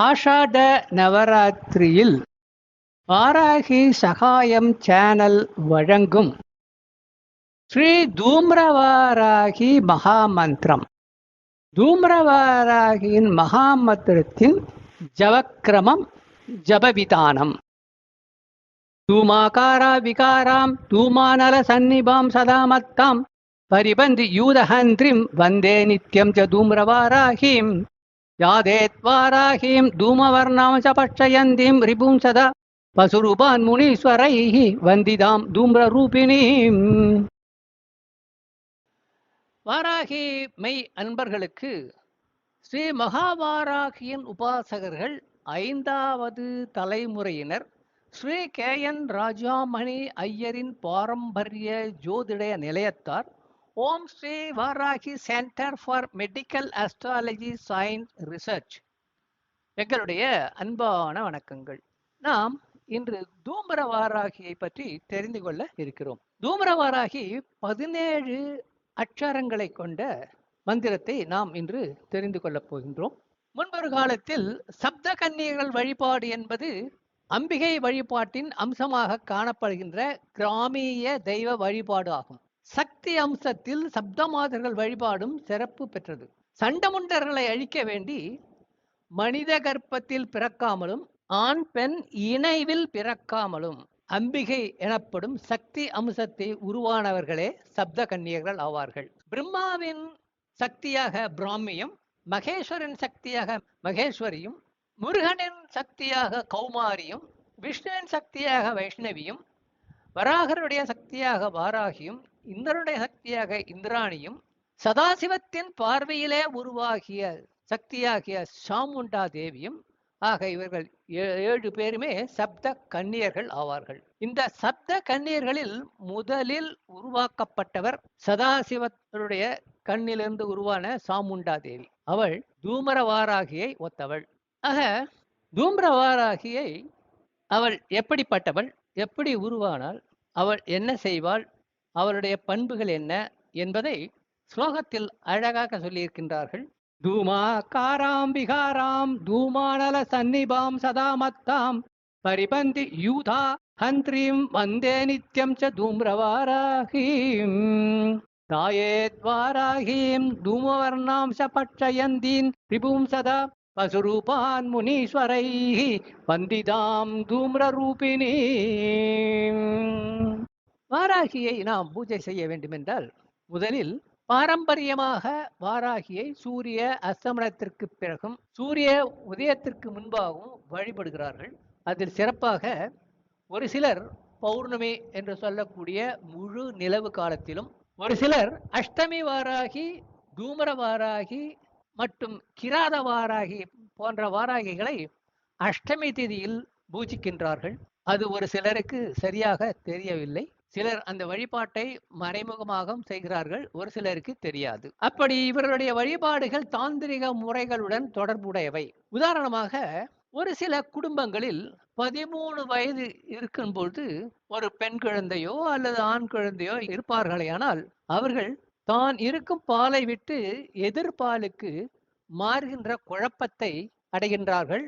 ஆஷாட நவராத்திரியில் ஆராகி சகாயம் channel வழங்கும் ஸ்ரீ தூம்ரவாராகி மகாமந்திரம். தூம்ரவாராகியின் மகாமந்திரத்தின் ஜவக்கிரமம் ஜபவிதானம். தூமாகாரா விகாராம் தூமானல சந்நிபாம் சதாமத்தாம் பரிபந்தி யூதஹந்திரிம் வந்தே நித்யம் ஜ தூம்ரவாராகிம். யாதேத்வாராகீம் தூமவர்ணாம் ச பட்சயந்தீம் ரிபும்சதா பசுரூபான் முனீஸ்வரைः வந்திதாம் தூம்ரரூபிணீம். வாராகி மெய் அன்பர்களுக்கு ஸ்ரீ மகாவாராகியின் உபாசகர்கள் ஐந்தாவது தலைமுறையினர் ஸ்ரீ கே என் ராஜாமணி ஐயரின் பாரம்பரிய ஜோதிட நிலையத்தார் Om Shri Varahi centre for medical astrology science research எங்களுடைய அன்பான வணக்கங்கள். நாம் இன்று தூமர வாராகியை பற்றி தெரிந்து கொள்ள இருக்கிறோம். தூமர வாராகி பதினேழு அக்ஷரங்களை கொண்ட மந்திரத்தை நாம் இன்று தெரிந்து கொள்ளப் போகின்றோம். முன்பொரு காலத்தில் சப்த கன்னியர்கள் வழிபாடு என்பது அம்பிகை வழிபாட்டின் அம்சமாக காணப்படுகின்ற கிராமிய தெய்வ வழிபாடு ஆகும். சக்தி அம்சத்தில் சப்தமாதர்கள் வழிபாடும் சிறப்பு பெற்றது. சண்டமுண்டர்களை அழிக்க வேண்டி மனித கர்ப்பத்தில் பிறக்காமலும் ஆண் பெண் இணைவில் பிறக்காமலும் அம்பிகை எனப்படும் சக்தி அம்சத்தை உருவானவர்களே சப்த கன்னியர்கள் ஆவார்கள். பிரம்மாவின் சக்தியாக பிராமியும் மகேஸ்வரன் சக்தியாக மகேஸ்வரியும் முருகனின் சக்தியாக கௌமாரியும் விஷ்ணுவின் சக்தியாக வைஷ்ணவியும் வராகருடைய சக்தியாக வாராகியும் இந்திரனுடைய சக்தியாக இந்திராணியும் சதாசிவத்தின் பார்வையிலே உருவாகிய சக்தியாகிய சாமுண்டா தேவியும் ஆக இவர்கள் ஏழு பேருமே சப்த கன்னியர்கள் ஆவார்கள். இந்த சப்த கன்னியர்களில் முதலில் உருவாக்கப்பட்டவர் சதாசிவத்தருடைய கண்ணிலிருந்து உருவான சாமுண்டா தேவி அவள் தூமரவாராகியை ஒத்தவள். ஆக தூமரவாராகியை அவள் எப்படிப்பட்டவள் எப்படி உருவானாள் அவள் என்ன செய்வாள் அவருடைய பண்புகள் என்ன என்பதை ஸ்லோகத்தில் அழகாக சொல்லியிருக்கின்றார்கள். தூமா காராம் விகாராம் தூமானல சந்நிபாம் சதாமத்தாம் பரிபந்தி யூதா ஹந்திரீம் வந்தே நித்யம் ச தூம்ரவாராகீம். தாயேத்வாராகீம் தூமவர்ணாம் ச பட்சயந்தீன். ரிபும் சதா பசுரூபான் முனீஸ்வரை வந்திதாம் தூம்ரரூபிணி வாராகியை நாம் பூஜை செய்ய வேண்டுமென்றால் முதலில் பாரம்பரியமாக வாராகியை சூரிய அஸ்தமனத்திற்கு பிறகும் சூரிய உதயத்திற்கு முன்பாகவும் வழிபடுகிறார்கள். அதில் சிறப்பாக ஒரு சிலர் பௌர்ணமி என்று சொல்லக்கூடிய முழு நிலவு காலத்திலும் ஒரு சிலர் அஷ்டமி வாராகி தூமர வாராகி மற்றும் கிராத வாராகி போன்ற வாராகிகளை அஷ்டமி திதியில் பூஜிக்கின்றார்கள். அது ஒரு சிலருக்கு சரியாக தெரியவில்லை. சிலர் அந்த வழிபாட்டை மறைமுகமாக செய்கிறார்கள் ஒரு சிலருக்கு தெரியாது. அப்படி இவர்களுடைய வழிபாடுகள் தாந்திரிக முறைகளுடன் தொடர்புடையவை. உதாரணமாக ஒரு சில குடும்பங்களில் பதிமூணு வயது இருக்கும்போது ஒரு பெண் குழந்தையோ அல்லது ஆண் குழந்தையோ இருப்பார்களேயானால் அவர்கள் தான் இருக்கும் பாலை விட்டு எதிர்பாலுக்கு மாறுகின்ற குழப்பத்தை அடைகின்றார்கள்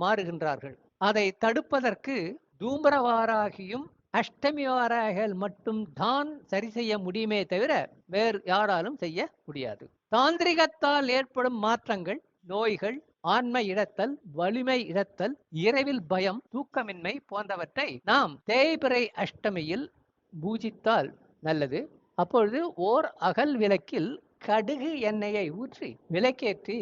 மாறுகின்றார்கள். அதை தடுப்பதற்கு தூம்பரவாராகியும் அஷ்டமிவாராகள் மட்டும் தான் சரி செய்ய முடியுமே தவிர வேறு யாராலும் செய்ய முடியாது. தாந்திரிகத்தால் ஏற்படும் மாற்றங்கள் நோய்கள் ஆண்மை இழத்தல் வலிமை இழத்தல் இரவில் பயம் தூக்கமின்மை போன்றவற்றை நாம் தேய்பிறை அஷ்டமியில் பூஜித்தால் நல்லது. அப்பொழுது ஓர் அகல் விளக்கில் கடுகு எண்ணெயை ஊற்றி விளக்கேற்றி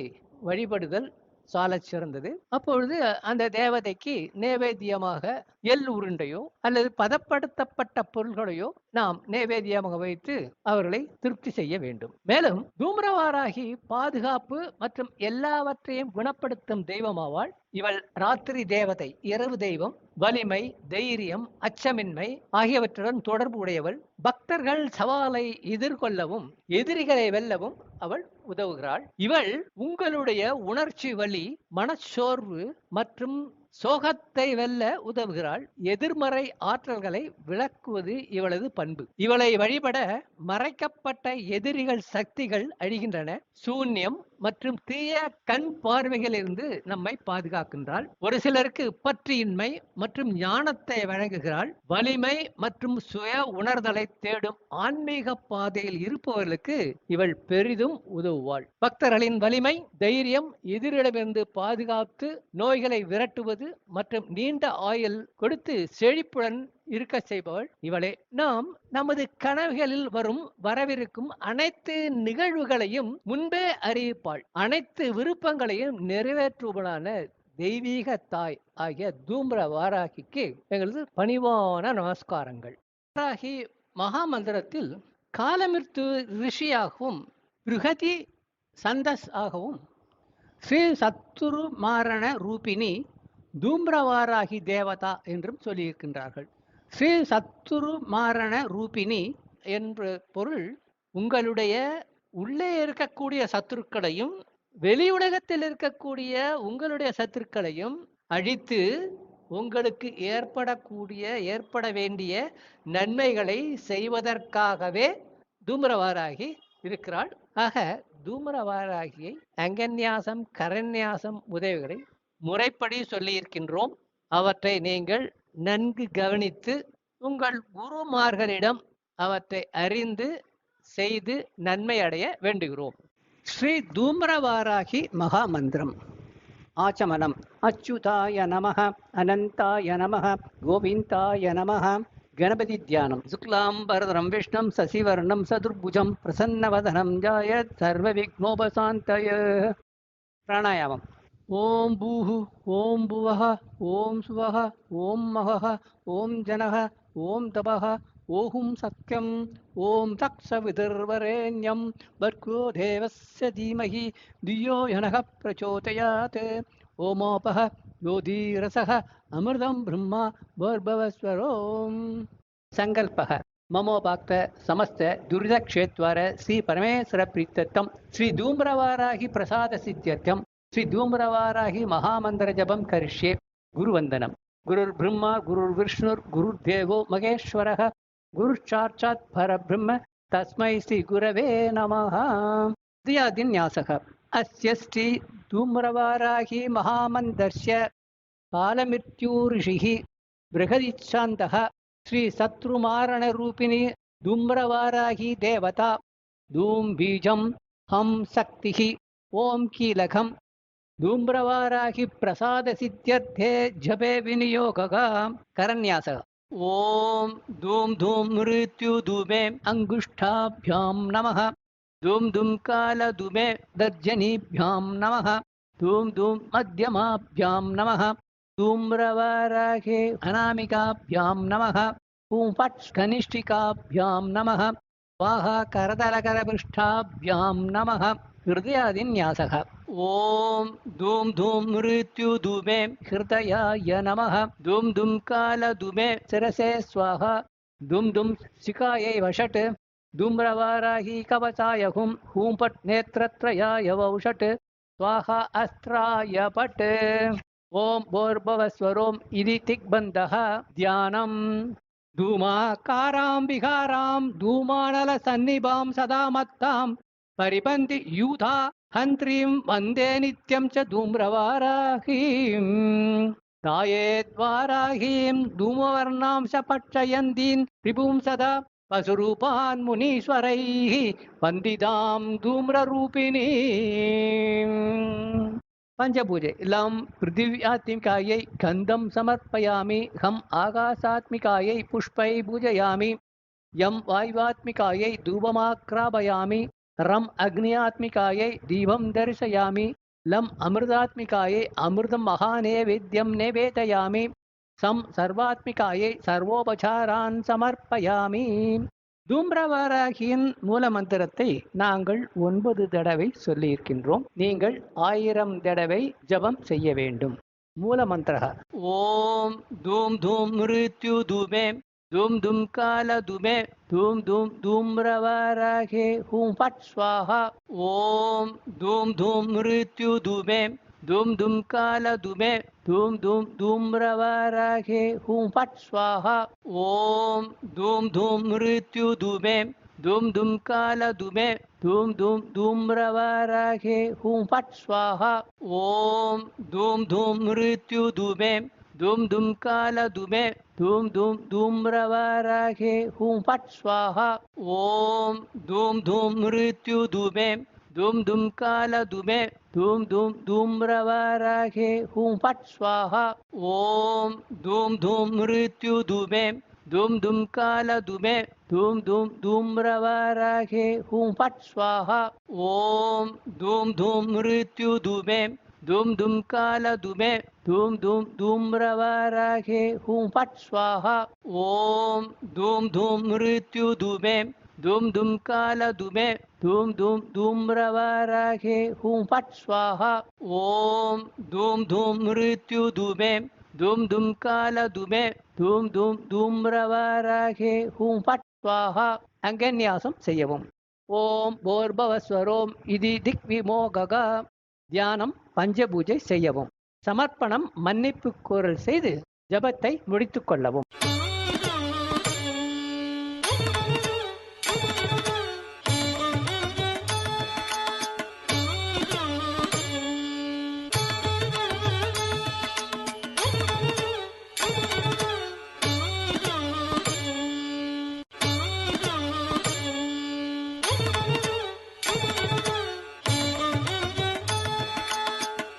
வழிபடுதல் சாலச் சிறந்தது. அப்பொழுது அந்த தேவதைக்கு நேவேத்தியமாக எள் உருண்டையோ அல்லது பதப்படுத்தப்பட்ட பொருள்களையோ நாம் நேவேத்தியமாக வைத்து அவர்களை திருப்தி செய்ய வேண்டும். மேலும் தூம்ரவாராகி பாதுகாப்பு மற்றும் எல்லாவற்றையும் குணப்படுத்தும் தெய்வமாவாள் இவள் ராத்திரி தேவதை இரவு தெய்வம் வலிமை தைரியம் அச்சமின்மை ஆகியவற்றுடன் தொடர்பு உடையவள். பக்தர்கள் சவாலை எதிர்கொள்ளவும் எதிரிகளை வெல்லவும் அவள் உதவுகிறாள். இவள் உங்களுடைய உணர்ச்சி வலி மனச்சோர்வு மற்றும் சோகத்தை வெல்ல உதவுகிறாள். எதிர்மறை ஆற்றல்களை விளக்குவது இவளது பண்பு. இவளை வழிபட மறைக்கப்பட்ட எதிரிகள் சக்திகள் அழிகின்றன. சூன்யம் மற்றும் தீய கண் பார்வைகளிலிருந்து நம்மை பாதுகாக்கின்றாள். ஒரு சிலருக்கு பற்றியின்மை மற்றும் ஞானத்தை வழங்குகிறாள். வலிமை மற்றும் சுய உணர்தலை தேடும் ஆன்மீக பாதையில் இருப்பவர்களுக்கு இவள் பெரிதும் உதவுவாள். பக்தர்களின் வலிமை தைரியம் எதிரிடமிருந்து பாதுகாத்து நோய்களை விரட்டுவது மற்றும் நீண்ட ஆயுள் கொடுத்து செழிப்புடன் இருக்க செய்பவள் இவளே. நாம் நமது கனவுகளில் வரும் வரவிருக்கும் அனைத்து நிகழ்வுகளையும் முன்பே அறிவிப்பாள். அனைத்து விருப்பங்களையும் நிறைவேற்றுவளான தெய்வீக தாய் ஆகிய தூம்ர வாராகிக்கு எங்களது பணிவான நமஸ்காரங்கள். வாராகி மகாமந்திரத்தில் காலமிர்த்து ரிஷியாகவும் பிருகதி சந்தஸ் ஆகவும் ஸ்ரீ சத்துரு மாரண ரூபினி தூம்ரவாராகி தேவதா என்றும் சொல்லியிருக்கின்றார்கள். ஸ்ரீ சத்துரு மாரண ரூபினி என்று பொருள் உங்களுடைய உள்ளே இருக்கக்கூடிய சத்துருக்களையும் வெளி உலகத்தில் இருக்கக்கூடிய உங்களுடைய சத்துருக்களையும் அழித்து உங்களுக்கு ஏற்படக்கூடிய ஏற்பட வேண்டிய நன்மைகளை செய்வதற்காகவே தூமரவாராகி இருக்கிறாள். ஆக தூமரவாராகியை அங்கன்யாசம் கரண்யாசம் உதவிகளை முறைப்படி சொல்லியிருக்கின்றோம். அவற்றை நீங்கள் நன்கு கவனித்து உங்கள் குருமார்களிடம் அவற்றை அறிந்து செய்து நன்மை அடைய வேண்டுகிறோம். ஸ்ரீ தூம்ரவாராகி மகாமந்திரம். ஆச்சமனம். அச்சுதாய நமः அனந்தாய நமः கோவிந்தாய நமः கணபதி தியானம். சுக்லாம்பரதரம் விஷ்ணம் சசிவர்ணம் சதுர்புஜம் பிரசன்னவதனம் ஜாயத் சர்வ விக்னோபசாந்தய. பிராணாயாமம். ॐ भूः, ॐ भुवः, ॐ सुवः, ॐ ओम ॐ जनः, ॐ तपः, ओहुं सत्यम् ॐ तत्सवितुर्वरेण्यं भर्गो देवस्य धीमहि, धियो यनः प्रचोदयात्। ओमोपः, योधीरसः, अमृतं ब्रह्म, भोर्भवस्वरोम्। सङ्कल्पः, ममोपाक्त समस्त दुर्दक्षेत्वार श्री परमेश्वर प्रीत्यर्थम श्री धूम्रवाराहि प्रसाद सिद्ध्यर्थम प्रसादसिद्ध्यर्थं श्री धूम्रवाराहि महामन्त्रजपं करिष्ये गुरुवन्दनं गुरुर्ब्रह्मा गुरुर्विष्णुर्गुरुर्देवो महेश्वरः गुरुश्चाक्षात् परब्रह्म तस्मै श्रीगुरवे नमः द्वियादिन्यासः अस्य श्री धूम्रवाराहि महामन्दस्य कालमृत्युऋषिः बृहदिच्छान्तः श्रीशत्रुमारणरूपिणी धूम्रवाराही देवता धूम्बीजं हं शक्तिः ॐ कीलकं धूम्रवाराहि प्रसादसिद्ध्यर्थे जपे विनियोगः करन्यासः। ॐ धूं धूं मृत्युधूमे अङ्गुष्ठाभ्यां नमः। धूं धूं कालधूमे दर्जनीभ्यां नमः। धूं धूं मध्यमाभ्यां नमः। धूम्रवाराहे अनामिकाभ्यां नमः। ॐ फट् कनिष्ठिकाभ्यां नमः। स्वाहा करतलकरपृष्ठाभ्यां नमः। हृदयादिन्यासः। ॐ धूं धूं मृत्युधूमे हृदयाय नमः। धूं धूं कालधूमे शिरसे स्वाहा। धूं धूं शिखायै वषट्। धूम्रवाराही कवचाय हुं। हूं पट् नेत्रत्रयाय वौषट्। स्वाहा अस्त्राय पट्। ॐ भोर्भवस्वरोम् इति दिग्बन्धः ध्यानम्। धूमाकारां विहारां धूमानलसन्निभां सदा मत्तां परिपन्ति यूथा हन्त्रीं वन्दे नित्यं च धूम्रवाराहीं तायेद्वाराहीं धूमवर्णां च पक्षयन्तीं रिपुं सदा पशुरूपान् मुनीश्वरैः वन्दितां धूम्ररूपिणीम् पञ्चपूजे लं पृथिव्यात्मिकायै गन्धं समर्पयामि हम् आकाशात्मिकायै पुष्पै पूजयामि यं वायुवात्मिकायै ரம் அக்னியாத்மிகாயை தீபம் தரிசயாமி லம் அமிர்தாத்மிகாயை அமிர்தம் மகானே வேத்தியம் நிவேதயாமி சம் சர்வாத்மிகாயை சர்வோபசாரான் சமர்ப்பயாமி. தூம்ரவாராகியின் மூலமந்திரத்தை நாங்கள் ஒன்பது தடவை சொல்லியிருக்கின்றோம். நீங்கள் ஆயிரம் தடவை ஜபம் செய்ய வேண்டும். மூலமந்திர ஓம் தூம் தூம் மிருத்யு தூமே धूम धूम काल धूमे धूम धूम धूम्रवराघे हूँ फट स्वाहा ओम धूम धूम मृत्यु धूमे धूम धूम काल धूमे धूम धूम धूम्रवराघे हूँ फट स्वाहा ओम धूम धूम मृत्यु धूमे धूम धूम काल धूमे धूम धूम धूम्रवराघे हूँ फट स्वाहा ओम धूम धूम मृत्यु धूमे धूम धूम काल धुमे धूम धूम धूम्रवराहे हुं फट् स्वाहा ॐ धूम धूम मृत्यु धुमे धूम धूम काल धुमे धूम धूम धूम्रवराहे हुं फट् स्वाहा ॐ धूम धूम मृत्यु धुमे धूम धूम काल धुमे धूम धूम धूम्रवराहे हुं फट् स्वाहा ॐ धूम धूम मृत्यु धुमे धूम धूम काल धुमे धूम धूम धूम्रवराहे हुं फट् स्वाहा ॐ धूम धूम मृत्यु धुमे धूम धूम काल धुमे धूम धूम धूम्रवराहे हुं फट् स्वाहा ॐ धूम धूम मृत्यु धुमे धूम धूम काल धुमे धूम धूम धूम्रवराहे हुं फट् स्वाहा அங்கன்யாசம் செய்யவும் ஓம் போர்பவஸ்வரோம் இது திக் விமோகக தியானம் பஞ்சபூஜை செய்யவும். சமர்ப்பணம் மன்னிப்பு கோரல் செய்து ஜபத்தை முடித்துக் கொள்ளவும்.